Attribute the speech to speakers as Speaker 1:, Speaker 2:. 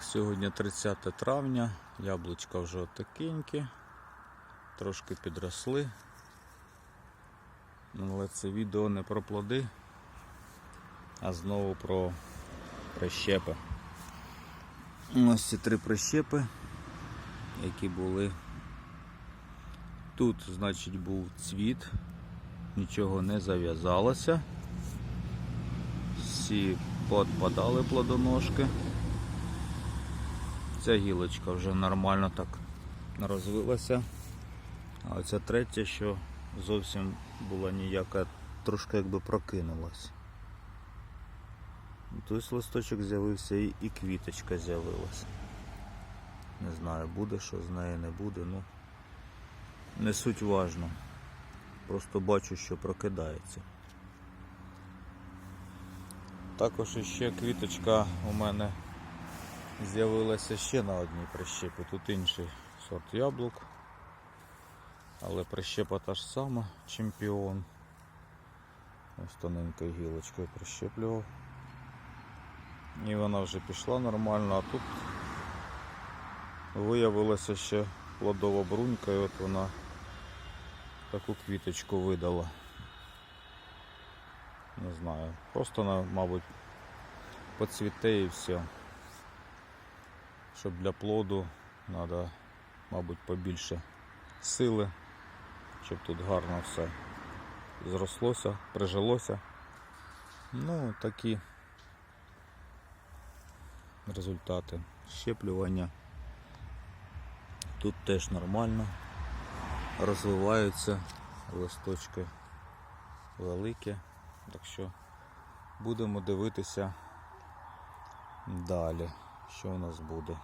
Speaker 1: Сьогодні 30 травня, яблучка вже отакенькі, трошки підросли. Але це відео не про плоди, а знову про прищепи. Ось ці три прищепи, які були. Тут, значить, був цвіт, нічого не зав'язалося. Всі подпадали плодоножки. Ця гілочка вже нормально так розвилася. А оця третя, що зовсім була ніяка, трошки якби прокинулась. Тобто листочок з'явився і, квіточка з'явилася. Не знаю, буде що з нею, не буде, ну не суть важно. Просто бачу, що прокидається. Також іще квіточка у мене з'явилася ще на одній прищепі. Тут інший сорт яблук. Але прищепа та ж сама, чемпіон. Ось тоненькою гілочкою прищеплював. І вона вже пішла нормально, а тут виявилася ще плодова брунька, і от вона таку квіточку видала. Не знаю. Просто мабуть, поцвіте і все. Щоб для плоду треба, мабуть, побільше сили, щоб тут гарно все зрослося, прижилося. Ну, такі результати щеплювання. Тут теж нормально. Розвиваються листочки великі. Так що будемо дивитися далі, що у нас буде.